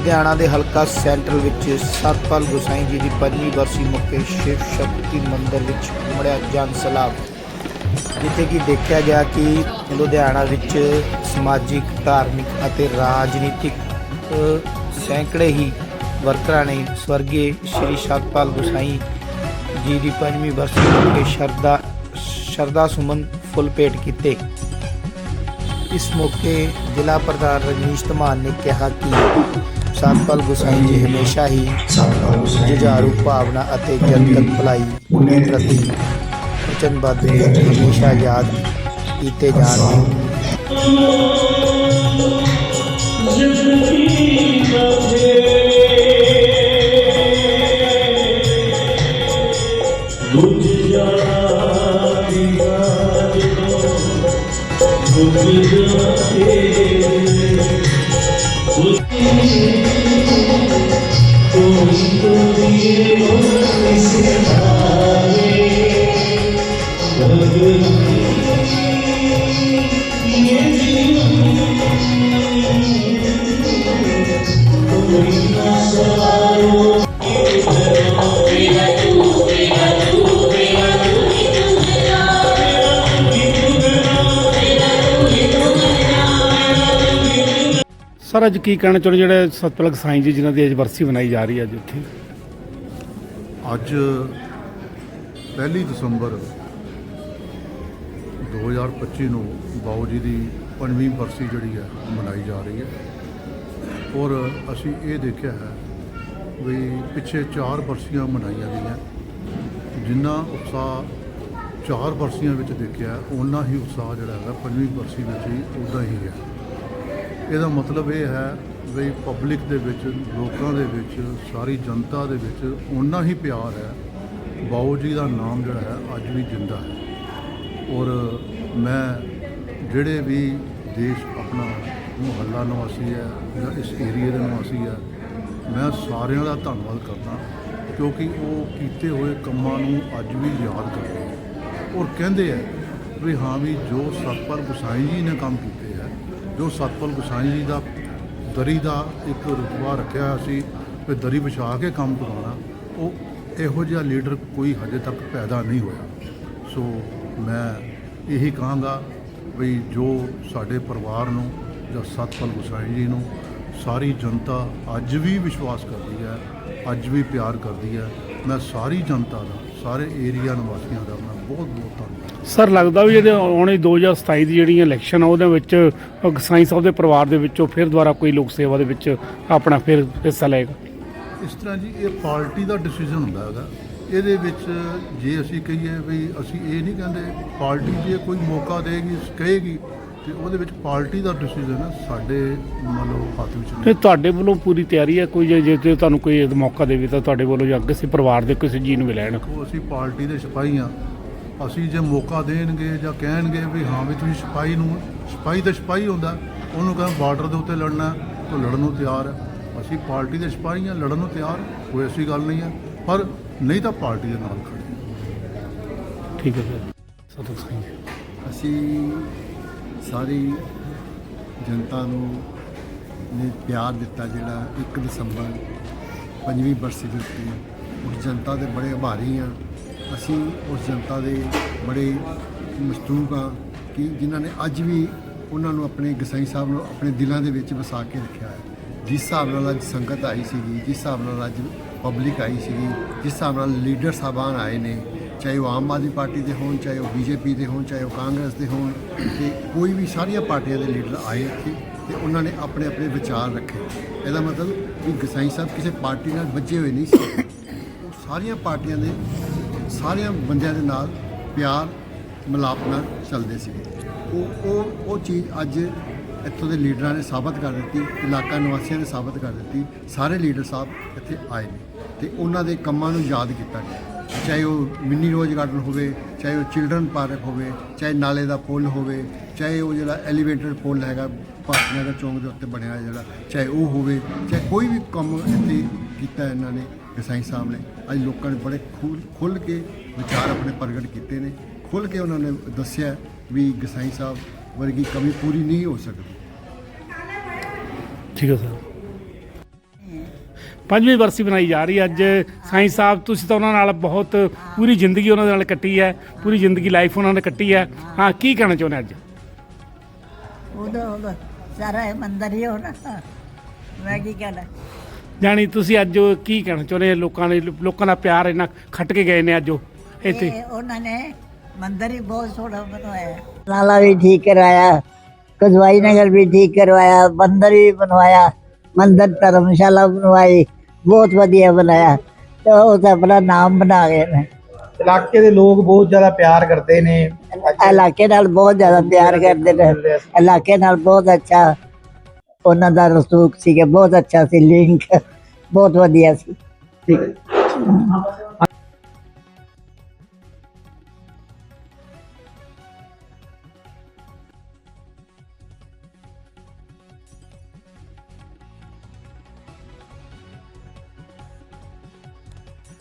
ਲੁਧਿਆਣਾ ਦੇ ਹਲਕਾ ਸੈਂਟਰਲ ਵਿੱਚ ਸਤਪਾਲ ਗੁਸਾਈ ਜੀ ਦੀ ਪੰਜਵੀਂ ਬਰਸੀ ਮੌਕੇ ਸ਼ਿਵ ਸ਼ਕਤੀ ਮੰਦਿਰ ਵਿੱਚ ਉਮੜਿਆ ਜਨ ਸਲਾਬ ਜਿੱਥੇ ਕਿ ਦੇਖਿਆ ਗਿਆ ਕਿ ਲੁਧਿਆਣਾ ਵਿੱਚ ਸਮਾਜਿਕ, ਧਾਰਮਿਕ ਅਤੇ ਰਾਜਨੀਤਿਕ ਸੈਂਕੜੇ ਹੀ ਵਰਕਰਾਂ ਨੇ ਸਵਰਗੀ ਸ਼੍ਰੀ ਸਤਪਾਲ ਗੁਸਾਈ ਜੀ ਦੀ ਪੰਜਵੀਂ ਬਰਸੀ ਮੌਕੇ ਸ਼ਰਧਾ ਸ਼ਰਧਾ ਸੁਮਨ ਫੁੱਲ ਭੇਟ ਕੀਤੇ। ਇਸ ਮੌਕੇ ਜ਼ਿਲ੍ਹਾ ਪ੍ਰਧਾਨ ਰਜਨੀਸ਼ ਧਮਾਨ ਨੇ ਕਿਹਾ ਕਿ ਸਤਪਾਲ ਗੁਸਾਈ ਜੀ ਹਮੇਸ਼ਾ ਹੀ ਜੁਝਾਰੂ ਭਾਵਨਾ ਅਤੇ ਜਨਤਕ ਭਲਾਈ ਪ੍ਰਤੀ ਵਚਨਬੱਧ ਨੇ ਹਮੇਸ਼ਾ ਯਾਦ ਕੀਤੇ ਜਾਣਗੇ ਸਰ, ਅੱਜ ਕੀ ਕਹਿਣਾ ਚਾਹੁੰਦੇ ਜਿਹੜੇ ਸਤਪਾਲ ਸਾਈਂ ਜੀ, ਜਿਨ੍ਹਾਂ ਦੀ ਅੱਜ ਵਰਸੀ ਮਨਾਈ ਜਾ ਰਹੀ ਹੈ ਅੱਜ ਉੱਥੇ? ਅੱਜ ਪਹਿਲੀ ਦਸੰਬਰ 2025 ਨੂੰ ਬਾਊ ਜੀ ਦੀ ਪੰਜਵੀਂ ਬਰਸੀ ਜਿਹੜੀ ਹੈ, ਮਨਾਈ ਜਾ ਰਹੀ ਹੈ। ਔਰ ਅਸੀਂ ਇਹ ਦੇਖਿਆ ਹੈ ਵੀ ਪਿੱਛੇ ਚਾਰ ਬਰਸੀਆਂ ਮਨਾਈਆਂ ਗਈਆਂ। ਜਿੰਨਾ ਉਤਸ਼ਾਹ ਚਾਰ ਬਰਸੀਆਂ ਵਿੱਚ ਦੇਖਿਆ, ਓਨਾ ਹੀ ਉਤਸ਼ਾਹ ਜਿਹੜਾ ਹੈਗਾ ਪੰਜਵੀਂ ਬਰਸੀ ਵਿੱਚ ਹੀ ਉਦਾਂ ਹੀ ਹੈ। ਇਹਦਾ ਮਤਲਬ ਇਹ ਹੈ ਵੀ ਪਬਲਿਕ ਦੇ ਵਿੱਚ, ਲੋਕਾਂ ਦੇ ਵਿੱਚ, ਸਾਰੀ ਜਨਤਾ ਦੇ ਵਿੱਚ ਓਨਾ ਹੀ ਪਿਆਰ ਹੈ। ਬਾਊ ਜੀ ਦਾ ਨਾਮ ਜਿਹੜਾ ਹੈ, ਅੱਜ ਵੀ ਜਿੰਦਾ ਹੈ। ਔਰ ਮੈਂ ਜਿਹੜੇ ਵੀ ਦੇਸ਼ ਆਪਣਾ ਮੁਹੱਲਾ ਨਿਵਾਸੀ ਹੈ ਜਾਂ ਇਸ ਏਰੀਏ ਦੇ ਨਿਵਾਸੀ ਹੈ, ਮੈਂ ਸਾਰਿਆਂ ਦਾ ਧੰਨਵਾਦ ਕਰਦਾ, ਕਿਉਂਕਿ ਉਹ ਕੀਤੇ ਹੋਏ ਕੰਮਾਂ ਨੂੰ ਅੱਜ ਵੀ ਯਾਦ ਕਰਦੇ ਹੈ ਔਰ ਕਹਿੰਦੇ ਹੈ ਵੀ ਹਾਂ ਵੀ ਜੋ ਸਤਪਾਲ ਗੁਸਾਈ ਜੀ ਨੇ ਕੰਮ ਕੀਤੇ ਹੈ, ਜੋ ਸਤਪਾਲ ਗੁਸਾਈ ਜੀ ਦਾ ਦਰੀ ਦਾ ਇੱਕ ਰੁਤਬਾ ਰੱਖਿਆ ਸੀ ਵੀ ਦਰੀ ਵਿਛਾ ਕੇ ਕੰਮ ਕਰਾਉਣਾ, ਉਹ ਇਹੋ ਜਿਹਾ ਲੀਡਰ ਕੋਈ ਹਜੇ ਤੱਕ ਪੈਦਾ ਨਹੀਂ ਹੋਇਆ। ਸੋ ਮੈਂ ਇਹੀ ਕਹਾਂਗਾ ਵੀ ਜੋ ਸਾਡੇ ਪਰਿਵਾਰ ਨੂੰ ਜਾਂ ਸਤਪਾਲ ਗੁਸਾਈ ਜੀ ਨੂੰ ਸਾਰੀ ਜਨਤਾ ਅੱਜ ਵੀ ਵਿਸ਼ਵਾਸ ਕਰਦੀ ਹੈ, ਅੱਜ ਵੀ ਪਿਆਰ ਕਰਦੀ ਹੈ, ਮੈਂ ਸਾਰੀ ਜਨਤਾ ਦਾ, ਸਾਰੇ ਏਰੀਆ ਨਿਵਾਸੀਆਂ ਦਾ ਮੈਂ ਬਹੁਤ ਬਹੁਤ ਧੰਨਵਾਦ। ਸਰ ਲੱਗਦਾ ਵੀ ਜਿਹੜੇ ਆਉਣੇ 2027 ਦੀ ਜਿਹੜੀਆਂ ਇਲੈਕਸ਼ਨ ਆ ਉਹਦੇ ਵਿੱਚ ਸਾਈਂ ਸਾਹਿਬ ਦੇ ਪਰਿਵਾਰ ਦੇ ਵਿੱਚੋਂ ਫਿਰ ਦੁਬਾਰਾ ਕੋਈ ਲੋਕ ਸੇਵਾ ਦੇ ਵਿੱਚ ਆਪਣਾ ਫਿਰ ਹਿੱਸਾ ਲਏਗਾ। ਇਸ ਤਰ੍ਹਾਂ ਜੀ ਇਹ ਪਾਰਟੀ ਦਾ ਡਿਸੀਜਨ ਹੁੰਦਾ ਹੈਗਾ। ਇਹਦੇ ਵਿੱਚ ਜੇ ਅਸੀਂ ਕਹੀਏ ਵੀ ਅਸੀਂ ਇਹ ਨਹੀਂ ਕਹਿੰਦੇ ਪਾਰਟੀ ਜੇ ਕੋਈ ਮੌਕਾ ਦੇਗੀ ਕਹੇਗੀ ਤੇ ਉਹਦੇ ਵਿੱਚ ਪਾਰਟੀ ਦਾ ਡਿਸੀਜਨ ਹੈ ਸਾਡੇ ਮੰਨ ਲਓ ਹੱਥ ਵਿੱਚ ਤੇ ਨਹੀਂ ਤੁਹਾਡੇ ਵੱਲੋਂ ਪੂਰੀ ਤਿਆਰੀ ਹੈ ਕੋਈ ਜੇ ਜੇ ਤੁਹਾਨੂੰ ਕੋਈ ਮੌਕਾ ਦੇਵੇ ਤਾਂ ਤੁਹਾਡੇ ਵੱਲੋਂ ਜਾਂ ਕਿਸੇ ਪਰਿਵਾਰ ਦੇ ਕਿਸੇ ਜੀ ਨੂੰ ਵੀ ਲੈਣ। ਦੇਖੋ ਅਸੀਂ ਪਾਰਟੀ ਦੇ ਸਿਪਾਹੀ ਹਾਂ ਅਸੀਂ ਜੇ ਮੌਕਾ ਦੇਣਗੇ ਜਾਂ ਕਹਿਣਗੇ ਵੀ ਹਾਂ ਵੀ ਤੁਸੀਂ ਸਿਪਾਹੀ ਨੂੰ ਸਿਪਾਹੀ ਤਾਂ ਸਿਪਾਹੀ ਹੁੰਦਾ ਉਹਨੂੰ ਕਹਿੰਦਾ ਬਾਰਡਰ ਦੇ ਉੱਤੇ ਲੜਨਾ ਤਾਂ ਲੜਨ ਨੂੰ ਤਿਆਰ ਹੈ। ਅਸੀਂ ਪਾਰਟੀ ਦੇ ਸਿਪਾਹੀ ਹਾਂ ਲੜਨ ਨੂੰ ਤਿਆਰ ਕੋਈ ਐਸੀ ਗੱਲ ਨਹੀਂ ਹੈ ਪਰ ਨਹੀਂ ਤਾਂ ਪਾਰਟੀ ਦੇ ਨਾਲ ਖੜੇ। ਠੀਕ ਹੈ ਸਰ। ਸਤਿ ਜੀ ਅਸੀਂ ਸਾਰੀ ਜਨਤਾ ਨੂੰ ਨੇ ਪਿਆਰ ਦਿੱਤਾ ਜਿਹੜਾ 1 ਦਸੰਬਰ ਪੰਜਵੀਂ ਬਰਸੀ ਦੇ ਉੱਤੇ। ਉਸ ਜਨਤਾ ਦੇ ਬੜੇ ਆਭਾਰੀ ਹਾਂ। ਅਸੀਂ ਉਸ ਜਨਤਾ ਦੇ ਬੜੇ ਮਸਤੂਕ ਹਾਂ ਕਿ ਜਿਨ੍ਹਾਂ ਨੇ ਅੱਜ ਵੀ ਉਹਨਾਂ ਨੂੰ ਆਪਣੇ ਗਸਾਈ ਸਾਹਿਬ ਨੂੰ ਆਪਣੇ ਦਿਲਾਂ ਦੇ ਵਿੱਚ ਵਸਾ ਕੇ ਰੱਖਿਆ ਹੈ। ਜਿਸ ਹਿਸਾਬ ਨਾਲ ਅੱਜ ਸੰਗਤ ਆਈ ਸੀਗੀ, ਜਿਸ ਹਿਸਾਬ ਨਾਲ ਅੱਜ ਪਬਲਿਕ ਆਈ ਸੀਗੀ, ਜਿਸ ਹਿਸਾਬ ਨਾਲ ਲੀਡਰ ਸਾਹਿਬਾਨ ਆਏ ਨੇ, ਚਾਹੇ ਉਹ ਆਮ ਆਦਮੀ ਪਾਰਟੀ ਦੇ ਹੋਣ, ਚਾਹੇ ਉਹ ਬੀਜੇਪੀ ਦੇ ਹੋਣ, ਚਾਹੇ ਉਹ ਕਾਂਗਰਸ ਦੇ ਹੋਣ, ਤੇ ਕੋਈ ਵੀ ਸਾਰੀਆਂ ਪਾਰਟੀਆਂ ਦੇ ਲੀਡਰ ਆਏ ਇੱਥੇ ਤੇ ਉਹਨਾਂ ਨੇ ਆਪਣੇ ਆਪਣੇ ਵਿਚਾਰ ਰੱਖੇ। ਇਹਦਾ ਮਤਲਬ ਕਿ ਗਸਾਈ ਸਾਹਿਬ ਕਿਸੇ ਪਾਰਟੀ ਨਾਲ ਵੱਜੇ ਹੋਏ ਨਹੀਂ ਸੀ। ਉਹ ਸਾਰੀਆਂ ਪਾਰਟੀਆਂ ਦੇ ਸਾਰਿਆਂ ਬੰਦਿਆਂ ਦੇ ਨਾਲ ਪਿਆਰ, ਮਿਲਾਪ ਨਾਲ ਚੱਲਦੇ ਸੀਗੇ। ਉਹ ਉਹ ਉਹ ਚੀਜ਼ ਅੱਜ ਇੱਥੋਂ ਦੇ ਲੀਡਰਾਂ ਨੇ ਸਾਬਤ ਕਰ ਦਿੱਤੀ, ਇਲਾਕਾ ਨਿਵਾਸੀਆਂ ਨੇ ਸਾਬਤ ਕਰ ਦਿੱਤੀ, ਸਾਰੇ ਲੀਡਰ ਸਾਹਿਬ ਇੱਥੇ ਆਏ ਨੇ ਤੇ ਉਹਨਾਂ ਦੇ ਕੰਮਾਂ ਨੂੰ ਯਾਦ ਕੀਤਾ ਗਿਆ। ਚਾਹੇ ਉਹ ਮਿੰਨੀ ਰੋਜ਼ ਗਾਰਡਨ ਹੋਵੇ, ਚਾਹੇ ਉਹ ਚਿਲਡਰਨ ਪਾਰਕ ਹੋਵੇ, ਚਾਹੇ ਨਾਲੇ ਦਾ ਪੁਲ ਹੋਵੇ, ਚਾਹੇ ਉਹ ਜਿਹੜਾ ਐਲੀਵੇਟਡ ਪੁਲ ਹੈਗਾ ਭਾਰਤ ਚੌਂਕ ਦੇ ਉੱਤੇ ਬਣਿਆ ਹੈ ਜਿਹੜਾ, ਚਾਹੇ ਉਹ ਹੋਵੇ, ਚਾਹੇ ਕੋਈ ਵੀ ਕੰਮ ਇੱਥੇ ਕੀਤਾ ਇਹਨਾਂ ਨੇ ਗਸਾਈ ਸਾਹਿਬ ਨੇ। ਅੱਜ ਲੋਕਾਂ ਨੇ ਬੜੇ ਖੁੱਲ ਖੁੱਲ ਕੇ ਵਿਚਾਰ ਆਪਣੇ ਪ੍ਰਗਟ ਕੀਤੇ ਨੇ। ਖੁੱਲ ਕੇ ਉਹਨਾਂ ਨੇ ਦੱਸਿਆ ਵੀ ਗਸਾਈ ਸਾਹਿਬ ਵਰਗੀ ਕਮੀ ਪੂਰੀ ਨਹੀਂ ਹੋ ਸਕਦੀ। ਠੀਕ ਹੈ ਸਰ। ਪੰਜਵੀਂ ਵਰਸੀ ਬਣਾਈ ਜਾ ਰਹੀ ਹੈ। ਅੱਜ ਸਾਈਂ ਸਾਹਿਬ ਤੁਸੀਂ ਤਾਂ ਉਹਨਾਂ ਨਾਲ ਬਹੁਤ ਪੂਰੀ ਜ਼ਿੰਦਗੀ ਉਹਨਾਂ ਦੇ ਨਾਲ ਕੱਟੀ ਹੈ। ਪੂਰੀ ਜ਼ਿੰਦਗੀ ਲਾਈਫ ਉਹਨਾਂ ਨੇ ਕੱਟੀ ਹੈ। ਹਾਂ ਕੀ ਕਹਿਣਾ ਚਾਹੁੰਦੇ ਅੱਜ? ਉਦੋਂ ਉਦੋਂ ਸਾਰਾ ਇਹ ਮੰਦਰ ਹੀ ਹੋਣਾ। ਮੈਂ ਕੀ ਕਹਿਣਾ? ਜਾਣੀ ਤੁਸੀਂ ਅੱਜ ਕੀ ਕਹਿਣਾ ਚਾਹੁੰਦੇ ਲੋਕਾਂ ਨੇ ਲੋਕਾਂ ਦਾ ਪਿਆਰ ਇੰਨਾ ਖੱਟ ਕੇ ਗਏ ਨੇ ਅੱਜ ਉਹ ਇੱਥੇ। ਇਹ ਉਹਨਾਂ ਨੇ ਮੰਦਰ ਹੀ ਬਹੁਤ ਸੋਹਣਾ ਬਣਵਾਇਆ। ਨਾਲਾ ਵੀ ਠੀਕ ਕਰਵਾਇਆ ਕਦਵਾਈ ਨਗਰ ਵੀ ਠੀਕ ਕਰਵਾਇਆ ਮੰਦਰ ਵੀ ਬਣਵਾਇਆ ਮੰਦਰ ਧਰਮਸ਼ਾਲਾ ਬਣਵਾਈ ਬਹੁਤ ਵਧੀਆ ਬਣਾਇਆ। ਤੇ ਉਹ ਆਪਣਾ ਨਾਮ ਬਣਾ ਗਏ ਨੇ। ਇਲਾਕੇ ਦੇ ਲੋਕ ਬਹੁਤ ਜ਼ਿਆਦਾ ਪਿਆਰ ਕਰਦੇ ਨੇ। ਇਲਾਕੇ ਨਾਲ ਬਹੁਤ ਜ਼ਿਆਦਾ ਪਿਆਰ ਕਰਦੇ ਨੇ। ਇਲਾਕੇ ਨਾਲ ਬਹੁਤ ਅੱਛਾ ਉਹਨਾਂ ਦਾ ਰਸੂਖ ਸੀਗਾ ਬਹੁਤ ਅੱਛਾ ਸੀ ਲਿੰਕ ਬਹੁਤ ਵਧੀਆ ਸੀ। ਠੀਕ ਹੈ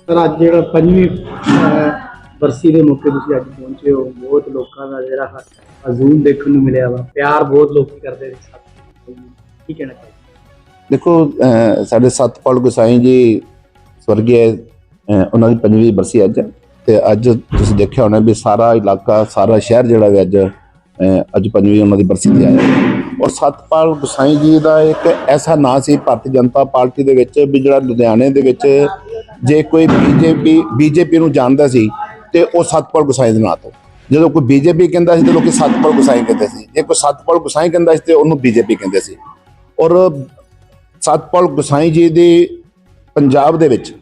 ਸਰ ਅੱਜ ਜਿਹੜਾ ਪੰਜਵੀਂ ਅਹ, ਬਰਸੀ ਦੇ ਮੌਕੇ ਤੁਸੀਂ ਅੱਜ ਪਹੁੰਚੇ ਹੋ ਬਹੁਤ ਲੋਕਾਂ ਦਾ ਜਿਹੜਾ ਹਜ਼ੂਮ ਦੇਖਣ ਨੂੰ ਮਿਲਿਆ ਵਾ ਪਿਆਰ ਬਹੁਤ ਲੋਕੀ ਕਰਦੇ ਨੇ। ਸਾਥ ਕੀ ਕਹਿਣਾ ਚਾਹੀਦਾ ਦੇਖੋ ਸਾਡੇ ਸਤਪਾਲ ਗੁਸਾਈ ਜੀ ਸਵਰਗੀ ਉਹਨਾਂ ਦੀ ਪੰਜਵੀਂ ਬਰਸੀ ਅੱਜ ਤੇ ਅੱਜ ਤੁਸੀਂ ਦੇਖਿਆ ਹੋਣਾ ਵੀ ਸਾਰਾ ਇਲਾਕਾ, ਸਾਰਾ ਸ਼ਹਿਰ ਜਿਹੜਾ ਵੀ ਅੱਜ ਅੱਜ ਪੰਜਵੀਂ ਉਹਨਾਂ ਦੀ ਬਰਸੀ ਤੇ ਆਇਆ। ਔਰ ਸਤਪਾਲ ਗੁਸਾਈ ਜੀ ਦਾ ਇੱਕ ਐਸਾ ਨਾਂ ਸੀ ਭਾਰਤੀ ਜਨਤਾ ਪਾਰਟੀ ਦੇ ਵਿੱਚ ਵੀ ਜਿਹੜਾ ਲੁਧਿਆਣੇ ਦੇ ਵਿੱਚ ਜੇ ਕੋਈ ਬੀਜੇਪੀ ਬੀਜੇਪੀ ਨੂੰ ਜਾਣਦਾ ਸੀ ਤੇ ਉਹ ਸਤਪਾਲ ਗੁਸਾਈ ਦੇ ਨਾਂ ਤੋਂ। ਜਦੋਂ ਕੋਈ ਬੀਜੇਪੀ ਕਹਿੰਦਾ ਸੀ ਤੇ ਲੋਕੀ ਸਤਪਾਲ ਗੁਸਾਈ ਕਹਿੰਦੇ ਸੀ। ਜੇ ਕੋਈ ਸਤਪਾਲ ਗੁਸਾਈ ਕਹਿੰਦਾ ਸੀ ਤੇ ਉਹਨੂੰ ਬੀਜੇਪੀ ਕਹਿੰਦੇ ਸੀ। ਔਰ ਸਤਪਾਲ ਗੁਸਾਈ ਜੀ ਦੇ ਪੰਜਾਬ ਦੇ ਵਿੱਚ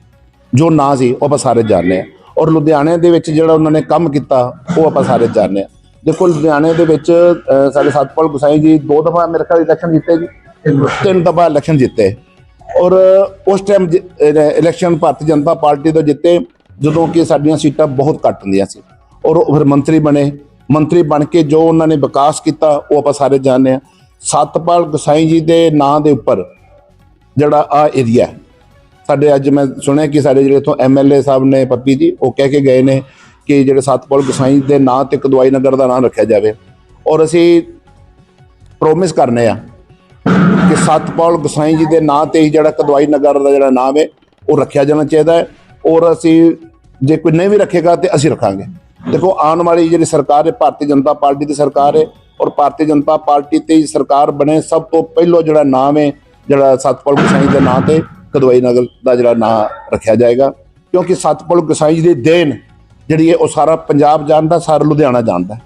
ਜੋ ਨਾਂ ਸੀ, ਉਹ ਆਪਾਂ ਸਾਰੇ ਜਾਣਦੇ ਆ ਔਰ ਲੁਧਿਆਣੇ ਦੇ ਵਿੱਚ ਜਿਹੜਾ ਉਹਨਾਂ ਨੇ ਕੰਮ ਕੀਤਾ, ਉਹ ਆਪਾਂ ਸਾਰੇ ਜਾਣਦੇ ਆ ਦੇਖੋ, ਲੁਧਿਆਣੇ ਦੇ ਵਿੱਚ ਸਾਡੇ ਸਤਪਾਲ ਗੁਸਾਈ ਜੀ ਦੋ ਦਫਾ ਮੇਰੇ ਖਿਆਲ ਇਲੈਕਸ਼ਨ ਜਿੱਤੇ ਜੀ। ਤਿੰਨ ਦਫਾ ਇਲੈਕਸ਼ਨ ਜਿੱਤੇ। ਔਰ ਉਸ time election Bharatiya Janata Party ਤੋਂ ਜਿੱਤੇ, ਜਦੋਂ ਕਿ ਸਾਡੀਆਂ ਸੀਟਾਂ ਬਹੁਤ ਘੱਟ ਹੁੰਦੀਆਂ ਸੀ। ਔਰ ਉਹ ਫਿਰ ਮੰਤਰੀ ਬਣੇ। ਮੰਤਰੀ ਬਣ ਕੇ ਜੋ ਉਹਨਾਂ ਨੇ ਵਿਕਾਸ ਕੀਤਾ, ਉਹ ਆਪਾਂ ਸਾਰੇ ਜਾਣਦੇ ਆ ਸਤਪਾਲ ਗਸਾਈ ਜੀ ਦੇ ਨਾਂ ਦੇ ਉੱਪਰ ਜਿਹੜਾ ਆ ਏਰੀਆ ਸਾਡੇ ਅੱਜ ਮੈਂ ਸੁਣਿਆ ਕਿ ਸਾਡੇ ਜਿਹੜੇ ਇਥੋਂ ਐਮਐਲਏ ਸਾਹਿਬ ਨੇ ਪੱਪੀ ਜੀ, ਉਹ ਕਹਿ ਕੇ ਗਏ ਨੇ ਕਿ ਜਿਹੜੇ ਸਤਪਾਲ ਗਸਾਈ ਦੇ ਨਾਂ ਤੇ ਕਦਵਾਈ ਨਗਰ ਦਾ ਨਾਂ ਰੱਖਿਆ ਜਾਵੇ। ਔਰ ਅਸੀਂ ਪ੍ਰੋਮਿਸ ਕਰਨੇ ਆ ਕਿ ਸਤਪਾਲ ਗਸਾਈ ਜੀ ਦੇ ਨਾਂ ਤੇ ਹੀ ਜਿਹੜਾ ਕਦਵਾਈ ਨਗਰ ਦਾ ਜਿਹੜਾ ਨਾਮ ਹੈ, ਉਹ ਰੱਖਿਆ ਜਾਣਾ ਚਾਹੀਦਾ ਹੈ। ਔਰ ਅਸੀਂ ਜੇ ਕੋਈ ਨਹੀਂ ਵੀ ਰੱਖੇਗਾ ਤੇ ਅਸੀਂ ਰੱਖਾਂਗੇ। ਦੇਖੋ, ਆਉਣ ਵਾਲੀ ਜਿਹੜੀ ਸਰਕਾਰ ਹੈ, ਭਾਰਤੀ ਜਨਤਾ ਪਾਰਟੀ ਦੀ ਸਰਕਾਰ ਹੈ ਔਰ ਭਾਰਤੀ ਜਨਤਾ ਪਾਰਟੀ ਤੇ ਸਰਕਾਰ ਬਣੇ, ਸਭ ਤੋਂ ਪਹਿਲਾਂ ਜਿਹੜਾ ਨਾਮ ਹੈ, ਜਿਹੜਾ ਸਤਪਾਲ ਗੁਸਾਈ ਦੇ ਨਾਂ ਤੇ ਕਦਵਾਈ ਨਗਰ ਦਾ ਜਿਹੜਾ ਨਾਂ ਰੱਖਿਆ ਜਾਏਗਾ। ਕਿਉਂਕਿ ਸਤਪਾਲ ਗੁਸਾਈ ਜੀ ਦੀ ਦੇਣ ਜਿਹੜੀ ਹੈ, ਉਹ ਸਾਰਾ ਪੰਜਾਬ ਜਾਣਦਾ, ਸਾਰਾ ਲੁਧਿਆਣਾ ਜਾਣਦਾ।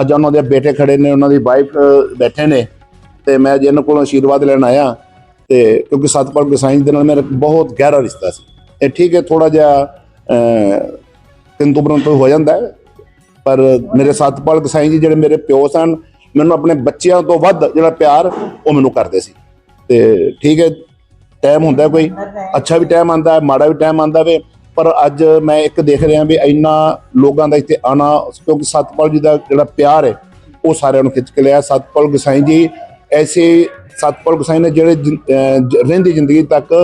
ਅੱਜ ਉਹਨਾਂ ਦੇ ਬੇਟੇ ਖੜੇ ਨੇ, ਉਹਨਾਂ ਦੀ ਵਾਈਫ ਬੈਠੇ ਨੇ। ਤੇ ਮੈਂ ਅੱਜ ਇਹਨਾਂ ਕੋਲੋਂ ਆਸ਼ੀਰਵਾਦ ਲੈਣ ਆਇਆ। ਤੇ ਕਿਉਂਕਿ ਸਤਪਾਲ ਗੁਸਾਈ ਦੇ ਨਾਲ ਮੇਰਾ ਬਹੁਤ ਗਹਿਰਾ ਰਿਸ਼ਤਾ ਸੀ। ਇਹ ਠੀਕ ਹੈ ਥੋੜਾ ਜਿਹਾ ਤਿੰਨ ਤੋਂ ਹੋ ਜਾਂਦਾ ਪਰ ਮੇਰੇ ਸਤਪਾਲ ਗੁਸਾਈ ਜੀ ਜਿਹੜੇ ਮੇਰੇ ਪਿਓ ਸਨ ਮੈਨੂੰ ਆਪਣੇ ਬੱਚਿਆਂ ਤੋਂ ਵੱਧ ਜਿਹੜਾ ਪਿਆਰ ਉਹ ਮੈਨੂੰ ਕਰਦੇ ਸੀ। ਤੇ ਠੀਕ ਹੈ ਟਾਈਮ ਹੁੰਦਾ ਕੋਈ। ਅੱਛਾ ਵੀ ਟਾਈਮ ਆਂਦਾ ਹੈ ਮਾੜਾ ਵੀ ਟਾਈਮ ਆਂਦਾ ਵੇ। ਪਰ ਅੱਜ ਮੈਂ ਇੱਕ ਦੇਖ ਰਿਹਾ ਵੀ ਇੰਨਾ ਲੋਕਾਂ ਦਾ ਇੱਥੇ ਆਣਾ, ਕਿਉਂਕਿ ਸਤਪਾਲ ਜੀ ਦਾ ਜਿਹੜਾ ਪਿਆਰ ਹੈ, ਉਹ ਸਾਰਿਆਂ ਨੂੰ ਖਿੱਚ ਕੇ ਲਿਆ। ਸਤਪਾਲ ਗੁਸਾਈ ਜੀ, ਐਸੇ ਸਤਪਾਲ ਗੁਸਾਈ ਨੇ ਜਿਹੜੇ ਰਹਿੰਦੀ ਜ਼ਿੰਦਗੀ ਤੱਕ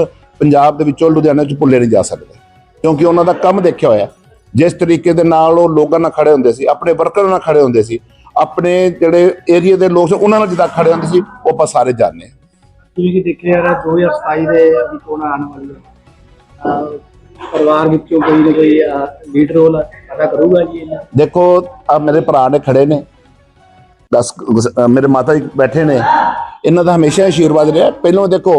ਪੰਜਾਬ ਦੇ ਵਿੱਚੋਂ ਲੁਧਿਆਣਾ ਚ ਭੁੱਲੇ ਨਹੀਂ ਜਾ ਸਕਦੇ। ਕਿਉਂਕਿ ਉਹਨਾਂ ਦਾ ਕੰਮ ਦੇਖਿਆ ਹੋਇਆ। ਜਿਸ ਤਰੀਕੇ ਦੇ ਨਾਲ ਉਹ ਲੋਕਾਂ ਨਾਲ ਖੜੇ ਹੁੰਦੇ ਸੀ, ਆਪਣੇ ਵਰਕਰਾਂ ਨਾਲ ਖੜੇ ਹੁੰਦੇ ਸੀ। ਆਪਣੇ ਜਿਹੜੇ ਏਰੀਆ ਦੇ ਲੋਕ ਸੀ ਉਹਨਾਂ ਨਾਲ ਜਿੱਦਾਂ ਖੜੇ ਹੁੰਦੇ ਸੀ ਉਹ ਆਪਾਂ ਸਾਰੇ ਜਾਣਦੇ ਹਾਂ। ਜਿਵੇਂ ਕਿ ਦੇਖਿਆ ਰਿਹਾ 2027 ਦੇ ਵੀ ਚੋਣਾਂ ਆਉਣ ਵਾਲੀਆਂ ਪਰਿਵਾਰ ਵਿੱਚੋਂ ਕੋਈ ਨਾ ਕੋਈ ਲੀਡ ਰੋਲ ਅਦਾ ਕਰੂਗਾ ਜੀ ਇਹਨਾਂ? ਦੇਖੋ ਆ ਮੇਰੇ ਭਰਾ ਨੇ ਖੜੇ ਨੇ। 10 ਮੇਰੇ ਮਾਤਾ ਜੀ ਬੈਠੇ ਨੇ। ਇਹਨਾਂ ਦਾ ਹਮੇਸ਼ਾ ਆਸ਼ੀਰਵਾਦ ਰਿਹਾ। ਪਹਿਲਾਂ ਦੇਖੋ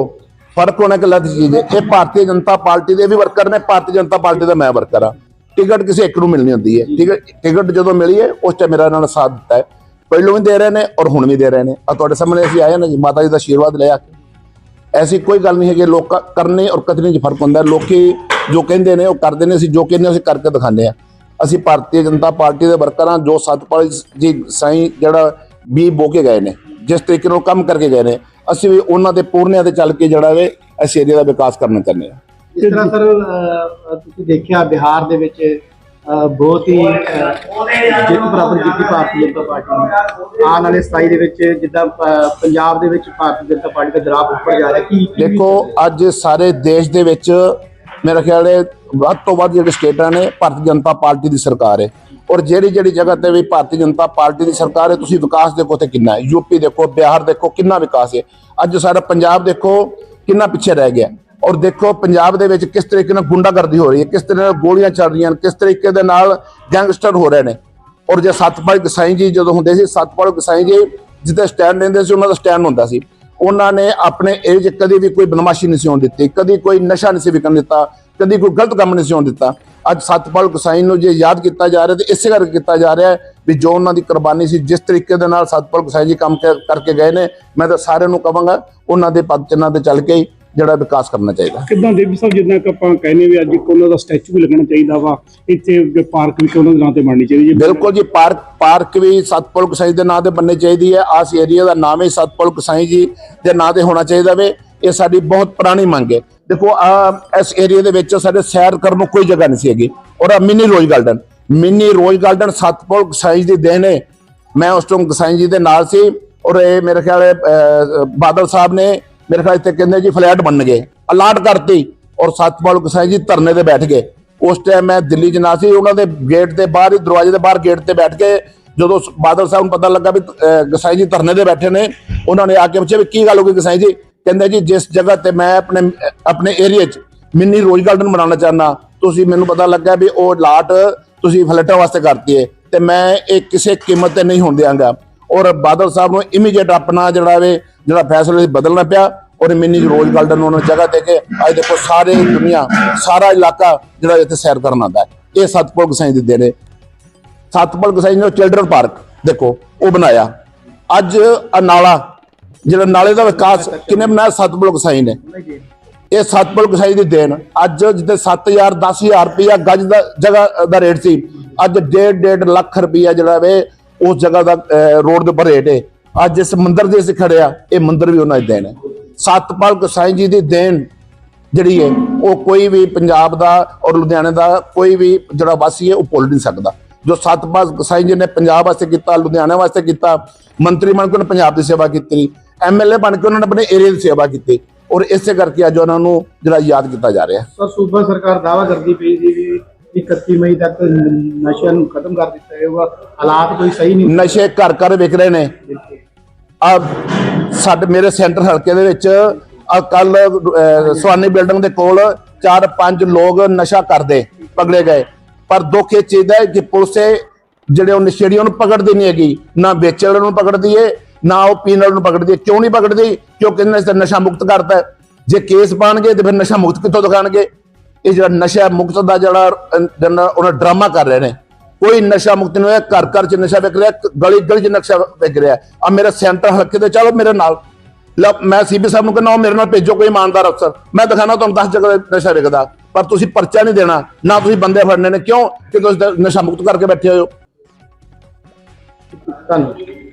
ਫ਼ਰਕ ਹੋਣਾ ਕਿ ਲੱਤ ਚੀਜ਼ ਹੈ। ਇਹ ਭਾਰਤੀ ਜਨਤਾ ਪਾਰਟੀ ਦੇ ਵੀ ਵਰਕਰ ਨੇ ਭਾਰਤੀ ਜਨਤਾ ਪਾਰਟੀ ਦਾ ਮੈਂ ਵਰਕਰ ਆ ਟਿਕਟ ਕਿਸੇ ਇੱਕ ਨੂੰ ਮਿਲਣੀ ਹੁੰਦੀ ਹੈ। ਠੀਕ ਹੈ ਟਿਕਟ ਜਦੋਂ ਮਿਲੀ ਹੈ ਉਸ ਤੇ ਮੇਰਾ ਇਹਨਾਂ ਨੇ ਸਾਥ ਦਿੱਤਾ ਹੈ। ਪਹਿਲੋਂ ਵੀ ਦੇ ਰਹੇ ਨੇ ਔਰ ਹੁਣ ਵੀ ਦੇ ਰਹੇ ਨੇ। ਆ ਤੁਹਾਡੇ ਸਾਹਮਣੇ ਅਸੀਂ ਆਏ ਨਾ ਜੀ ਮਾਤਾ ਜੀ ਦਾ ਆਸ਼ੀਰਵਾਦ ਲਿਆ ਕੇ। ਐਸੀ ਕੋਈ ਗੱਲ ਨਹੀਂ ਹੈ ਕਿ ਲੋਕ ਕਰਨੇ ਔਰ ਕਥਨੀ 'ਚ ਫ਼ਰਕ ਹੁੰਦਾ। ਲੋਕੀ ਜੋ ਕਹਿੰਦੇ ਨੇ ਉਹ ਕਰਦੇ ਨੇ। ਅਸੀਂ ਜੋ ਕਹਿੰਦੇ ਅਸੀਂ ਕਰਕੇ ਦਿਖਾਉਂਦੇ ਆ ਅਸੀਂ ਭਾਰਤੀ ਜਨਤਾ ਪਾਰਟੀ ਦੇ ਵਰਕਰ ਜੋ ਸਤਪਾਲ ਜੀ ਸਾਈਂ ਜਿਹੜਾ ਵੀ ਬੋ ਕੇ ਗਏ ਨੇ ਜਿਸ ਤਰੀਕੇ ਨਾਲ ਕੰਮ ਕਰਕੇ ਗਏ ਨੇ ਅਸੀਂ ਵੀ ਉਹਨਾਂ ਦੇ ਪੂਰਨਿਆਂ ਤੇ ਚੱਲ ਕੇ ਜਿਹੜਾ ਵੇ ਇਸ ਏਰੀਆ ਦਾ ਵਿਕਾਸ ਕਰਨਾ ਚਾਹੁੰਦੇ ਹਾਂ। ਇਸ ਤਰ੍ਹਾਂ ਸਰ ਤੁਸੀਂ ਦੇਖਿਆ ਬਿਹਾਰ ਦੇ ਵਿੱਚ ਬਹੁਤ ਹੀ ਜਿੱਤ ਪ੍ਰਾਪਤ ਕੀਤੀ ਭਾਰਤੀ ਜਨਤਾ ਪਾਰਟੀ ਨੇ। ਆਉਣ ਵਾਲੇ 27 ਦੇ ਵਿੱਚ ਜਿੱਦਾਂ ਪੰਜਾਬ ਦੇ ਵਿੱਚ ਭਾਰਤੀ ਜਨਤਾ ਪਾਰਟੀ ਦਾ ਗ੍ਰਾਫ ਉੱਪਰ ਜਾ ਰਿਹਾ ਕੀ ਦੇਖੋ ਅੱਜ ਸਾਰੇ ਦੇਸ਼ ਦੇ ਵਿੱਚ ਮੇਰਾ ਖਿਆਲ ਹੈ ਵੱਧ ਤੋਂ ਵੱਧ ਜਿਹੜੇ ਸਟੇਟਾਂ ਨੇ ਭਾਰਤੀ ਜਨਤਾ ਪਾਰਟੀ ਦੀ ਸਰਕਾਰ ਹੈ। ਔਰ ਜਿਹੜੀ ਜਿਹੜੀ ਜਗ੍ਹਾ ਤੇ ਵੀ ਭਾਰਤੀ ਜਨਤਾ ਪਾਰਟੀ ਦੀ ਸਰਕਾਰ ਹੈ ਤੁਸੀਂ ਵਿਕਾਸ ਦੇਖੋ ਤੇ ਕਿੰਨਾ ਹੈ। ਯੂਪੀ ਦੇਖੋ ਬਿਹਾਰ ਦੇਖੋ ਕਿੰਨਾ ਵਿਕਾਸ ਹੈ। ਅੱਜ ਸਾਡਾ ਪੰਜਾਬ ਦੇਖੋ ਕਿੰਨਾ ਪਿੱਛੇ ਰਹਿ ਗਿਆ। ਔਰ ਦੇਖੋ ਪੰਜਾਬ ਦੇ ਵਿੱਚ ਕਿਸ ਤਰੀਕੇ ਨਾਲ ਗੁੰਡਾਗਰਦੀ ਹੋ ਰਹੀ ਹੈ, ਕਿਸ ਤਰ੍ਹਾਂ ਨਾਲ ਗੋਲੀਆਂ ਚੱਲ ਰਹੀਆਂ ਨੇ ਕਿਸ ਤਰੀਕੇ ਦੇ ਨਾਲ ਗੈਂਗਸਟਰ ਹੋ ਰਹੇ ਨੇ। ਔਰ ਜੇ ਸਤਪਾਲ ਗਸਾਈ ਜੀ ਜਦੋਂ ਹੁੰਦੇ ਸੀ, ਸਤਪਾਲ ਗਸਾਈ ਜੀ ਜਿੱਥੇ ਸਟੈਂਡ ਲੈਂਦੇ ਸੀ, ਉਹਨਾਂ ਦਾ ਸਟੈਂਡ ਹੁੰਦਾ ਸੀ। ਉਹਨਾਂ ਨੇ ਆਪਣੇ ਏਰੀਏ 'ਚ ਕਦੇ ਵੀ ਕੋਈ ਬਦਮਾਸ਼ੀ ਨਹੀਂ ਸੀ ਹੋਣ ਦਿੱਤੀ, ਕਦੀ ਕੋਈ ਨਸ਼ਾ ਨਹੀਂ ਸੀ ਵਿਕਣ ਦਿੱਤਾ, ਕਦੀ ਕੋਈ ਗਲਤ ਕੰਮ ਨਹੀਂ ਸੀ ਹੋਣ ਦਿੱਤਾ। ਅੱਜ ਸਤਪਾਲ ਗਸਾਈ ਨੂੰ ਜੇ ਯਾਦ ਕੀਤਾ ਜਾ ਰਿਹਾ, ਤੇ ਇਸੇ ਕਰਕੇ ਕੀਤਾ ਜਾ ਰਿਹਾ ਵੀ ਜੋ ਉਹਨਾਂ ਦੀ ਕੁਰਬਾਨੀ ਸੀ, ਜਿਸ ਤਰੀਕੇ ਦੇ ਨਾਲ ਸਤਪਾਲ ਗਸਾਈ ਜੀ ਕੰਮ ਕਰਕੇ ਗਏ ਨੇ, ਮੈਂ ਤਾਂ ਸਾਰਿਆਂ ਨੂੰ ਕਹਾਂਗਾ, ਉਹਨਾਂ ਦੇ ਪਦ ਚਿੰਨ੍ਹਾਂ ਤੇ ਚੱਲ ਕੇ ਹੀ ਜਿਹੜਾ ਵਿਕਾਸ ਕਰਨਾ ਚਾਹੀਦਾ। ਕਿੱਦਾਂ ਦੇਵੀ ਸਾਹਿਬ ਜਿੱਦਾਂ ਕਿ ਆਪਾਂ ਕਹਿੰਦੇ ਵੀ ਅੱਜ ਉਹਨਾਂ ਦਾ ਸਟੈਚੂ ਵੀ ਲੱਗਣਾ ਚਾਹੀਦਾ ਵਾ ਇੱਥੇ ਪਾਰਕ ਵੀ ਉਹਨਾਂ ਦੇ ਨਾਂ ਤੇ ਬਣਨੀ ਚਾਹੀਦੀ ਹੈ। ਬਿਲਕੁਲ ਜੀ ਪਾਰਕ ਪਾਰਕ ਵੀ ਸਤਪਾਲ ਗਸਾਈ ਦੇ ਨਾਂ ਤੇ ਬੰਨੇ ਚਾਹੀਦੀ ਹੈ। ਆਸ ਏਰੀਆ ਦਾ ਨਾਮ ਹੀ ਸਤਪਾਲ ਗਸਾਈ ਜੀ ਦੇ ਨਾਂ ਤੇ ਹੋਣਾ ਚਾਹੀਦਾ ਵੇ। ਇਹ ਸਾਡੀ ਬਹੁਤ ਪੁਰਾਣੀ ਮੰਗ ਹੈ। ਦੇਖੋ ਆ ਇਸ ਏਰੀਆ ਦੇ ਵਿੱਚ ਸਾਡੇ ਸੈਰ ਕਰਨ ਨੂੰ ਕੋਈ ਜਗ੍ਹਾ ਨਹੀਂ ਸੀ ਹੈਗੀ। ਔਰ ਆ mini rose garden mini rose garden Satpal Gosain ਦੀ ਦੇਣ ਹੈ ਮੈਂ ਉਸ ਟਾਈਮ ਗਸਾਈ ਜੀ ਦੇ ਨਾਲ ਸੀ। ਔਰ ਇਹ ਮੇਰੇ ਖਿਆਲ ਬਾਦਲ ਸਾਹਿਬ ਨੇ ਮੇਰੇ ਖਿਆਲ ਇੱਥੇ ਕਹਿੰਦੇ ਜੀ ਫਲੈਟ ਬਣ ਗਏ, ਅਲਾਟ ਕਰਤੀ ਔਰ ਸਤਪਾਲ ਗਸਾਈ ਜੀ ਧਰਨੇ ਤੇ ਬੈਠ ਗਏ। ਉਸ ਟਾਈਮ ਮੈਂ ਦਿੱਲੀ ਚ ਨਾ ਸੀ, ਉਹਨਾਂ ਦੇ ਗੇਟ ਦੇ ਬਾਹਰ ਹੀ, ਦਰਵਾਜ਼ੇ ਦੇ ਬਾਹਰ ਗੇਟ ਤੇ ਬੈਠ ਕੇ ਜਦੋਂ ਬਾਦਲ ਸਾਹਿਬ ਨੂੰ ਪਤਾ ਲੱਗਾ ਵੀ ਗਸਾਈ ਜੀ ਧਰਨੇ ਤੇ ਬੈਠੇ ਨੇ, ਉਹਨਾਂ ਨੇ ਆ ਕੇ ਪੁੱਛਿਆ ਵੀ ਕੀ ਗੱਲ ਹੋ ਗਈ ਗਸਾਈ ਜੀ? ਕਹਿੰਦੇ ਜੀ ਜਿਸ ਜਗ੍ਹਾ ਤੇ ਮੈਂ ਆਪਣੇ ਆਪਣੇ ਏਰੀਆ 'ਚ ਮਿੰਨੀ ਰੋਜ਼ ਗਾਰਡਨ ਬਣਾਉਣਾ ਚਾਹੁੰਦਾ, ਤੁਸੀਂ ਮੈਨੂੰ ਪਤਾ ਲੱਗਾ ਵੀ ਉਹ ਲਾਟ ਤੁਸੀਂ ਫਲੈਟਾਂ ਵਾਸਤੇ ਕਰਤੀ ਹੈ ਤੇ ਮੈਂ ਇਹ ਕਿਸੇ ਕੀਮਤ ਤੇ ਨਹੀਂ ਹੋਣ ਦਿਆਂਗਾ। ਔਰ ਬਾਦਲ ਸਾਹਿਬ ਨੂੰ ਇਮੀਡੀਏਟ ਆਪਣਾ ਜਿਹੜਾ ਵੇ ਜਿਹੜਾ ਫੈਸਲਾ ਸੀ ਬਦਲਣਾ ਪਿਆ ਔਰ ਮਿੰਨੀ ਰੋਜ਼ ਗਾਰਡਨ ਨੂੰ ਉਹਨਾਂ ਜਗ੍ਹਾ ਦੇ ਕੇ ਅੱਜ ਦੇਖੋ ਸਾਰੇ ਦੁਨੀਆ, ਸਾਰਾ ਇਲਾਕਾ ਜਿਹੜਾ ਇੱਥੇ ਸੈਰ ਕਰਨ ਆਉਂਦਾ ਇਹ ਸਤਪੁਰ ਗਸਾਈ ਦੇ ਦੇਣੇ ਸਤਪਾਲ ਗਸਾਈ ਨੇ ਚਿਲਡਰਨ ਪਾਰਕ, ਦੇਖੋ, ਉਹ ਬਣਾਇਆ। ਅੱਜ ਆਹ ਨਾਲਾ, ਜਿਹੜਾ ਨਾਲੇ ਦਾ ਵਿਕਾਸ ਕਿਨੇ ਬਣਾਇਆ? ਸਤਪਾਲ ਗਸਾਈ ਨੇ। ਇਹ ਸਤਪਾਲ ਗਸਾਈ ਦੀ ਦੇਣ। ਅੱਜ ਜਿੱਥੇ 7000 10000 ਰੁਪਇਆ ਗੱਜ ਦਾ, ਜਗ੍ਹਾ ਦਾ ਰੇਟ ਸੀ, ਅੱਜ 1.5 ਲੱਖ ਰੁਪਇਆ ਜਿਹੜਾ ਵੇ ਉਸ ਜਗ੍ਹਾ ਦਾ ਰੋਡ ਦੇ ਉੱਪਰ ਹੈ। ਅੱਜ ਇਸ ਮੰਦਿਰ ਦੇ ਅਸੀਂ ਖੜੇ ਆ, ਇਹ ਮੰਦਿਰ ਵੀ ਉਹਨਾਂ ਦੀ ਦੇਣ ਹੈ। ਸਤਪਾਲ ਗਸਾਈ ਜੀ ਦੀ ਦੇਣ ਜਿਹੜੀ ਹੈ, ਉਹ ਕੋਈ ਵੀ ਪੰਜਾਬ ਦਾ ਔਰ ਲੁਧਿਆਣੇ ਦਾ ਕੋਈ ਵੀ ਜਿਹੜਾ ਵਾਸੀ ਹੈ, ਉਹ ਭੁੱਲ ਨਹੀਂ ਸਕਦਾ। ਜੋ ਸਤਪਾਲ ਗਸਾਈ ਜੀ ਨੇ ਪੰਜਾਬ ਵਾਸਤੇ ਕੀਤਾ, ਲੁਧਿਆਣੇ ਵਾਸਤੇ ਕੀਤਾ, ਮੰਤਰੀ ਬਣ ਕੇ ਉਹਨੇ ਪੰਜਾਬ ਦੀ ਸੇਵਾ ਕੀਤੀ ਐਮਐਲਏ ਬਣ ਕੇ ਉਹਨਾਂ ਨੇ ਆਪਣੇ ਏਰੀਆ ਦੀ ਸੇਵਾ ਕੀਤੀ ਔਰ ਇਸੇ ਕਰਕੇ ਅੱਜ ਉਹਨਾਂ ਨੂੰ ਜਿਹੜਾ ਯਾਦ ਕੀਤਾ ਜਾ ਰਿਹਾ। ਸਰ, ਸੂਬਾ ਸਰਕਾਰ ਦਾਵਾ ਕਰਦੀ ਪਈ ਸੀ ਵੀ 31 ਮਈ ਤੱਕ ਨਸ਼ਿਆਂ ਨੂੰ ਖਤਮ ਕਰ ਦਿੱਤਾ ਜਾਊਗਾ। ਹਾਲਾਤ ਕੋਈ ਸਹੀ ਨਹੀਂ ਨਸ਼ੇ ਘਰ ਘਰ ਵਿਕ ਰਹੇ ਨੇ। ਆ ਸਾਡੇ ਮੇਰੇ ਸੈਂਟਰ ਹਲਕੇ ਦੇ ਵਿੱਚ ਕੱਲ ਸਵਾਨੀ ਬਿਲਡਿੰਗ ਦੇ ਕੋਲ ਚਾਰ ਪੰਜ ਲੋਕ ਨਸ਼ਾ ਕਰਦੇ ਪਕੜੇ ਗਏ। ਪਰ ਦੁੱਖ ਇਹ ਚੀਜ਼ ਦਾ ਹੈ ਕਿ ਪੁਲਿਸ ਜਿਹੜੇ ਉਹ ਨਸ਼ੇੜੀਆਂ ਨੂੰ ਪਕੜਦੀ ਨਹੀਂ ਹੈਗੀ। ਨਾ ਵੇਚਣ ਵਾਲਿਆਂ ਨੂੰ ਪਕੜਦੀ ਏ ਨਾ ਉਹ ਪੀਣ ਵਾਲਿਆਂ ਨੂੰ ਪਕੜਦੀ ਏ। ਕਿਉਂ ਨਹੀਂ ਪਕੜਦੀ? ਕਿਉਂਕਿ ਇਹਨਾਂ ਨੇ ਨਸ਼ਾ ਮੁਕਤ ਕਰਤਾ? ਹੈ। ਜੇ ਕੇਸ ਪਾਣਗੇ ਤੇ ਫਿਰ ਨਸ਼ਾ ਮੁਕਤ ਕਿੱਥੋਂ ਦਿਖਾਣਗੇ? ਇਹ ਜਿਹੜਾ ਨਸ਼ਾ ਮੁਕਤ ਦਾ ਜਿਹੜਾ ਉਹਨਾਂ ਡਰਾਮਾ ਕਰ ਰਹੇ ਨੇ। ਕੋਈ ਨਸ਼ਾ ਮੁਕਤ ਨਹੀਂ ਹੋਇਆ, ਘਰ ਘਰ ਚ ਨਸ਼ਾ ਵਿਕ ਰਿਹਾ ਗਲੀ ਗਲੀ ਚ ਨਸ਼ਾ ਵਿਕ ਰਿਹਾ। ਆ ਮੇਰਾ ਸੈਂਟਰ ਹਲਕੇ ਤੇ ਚਲੋ ਮੇਰੇ ਨਾਲ। ਲਓ ਮੈਂ ਸੀਪੀ ਸਾਹਿਬ ਨੂੰ ਕਹਿੰਦਾ, ਉਹ ਮੇਰੇ ਨਾਲ ਭੇਜੋ ਕੋਈ ਇਮਾਨਦਾਰ ਅਫਸਰ। ਮੈਂ ਦਿਖਾਣਾ ਤੁਹਾਨੂੰ 10 ਜਗ੍ਹਾ ਨਸ਼ਾ ਵਿਕਦਾ। ਪਰ ਤੁਸੀਂ ਪਰਚਾ ਨਹੀਂ ਦੇਣਾ, ਨਾ ਤੁਸੀਂ ਬੰਦੇ ਫੜਨੇ ਨੇ। ਕਿਉਂ? ਕਿ ਤੁਸੀਂ ਨਸ਼ਾ ਮੁਕਤ ਕਰਕੇ ਬੈਠੇ ਹੋ। ਧੰਨਵਾਦ।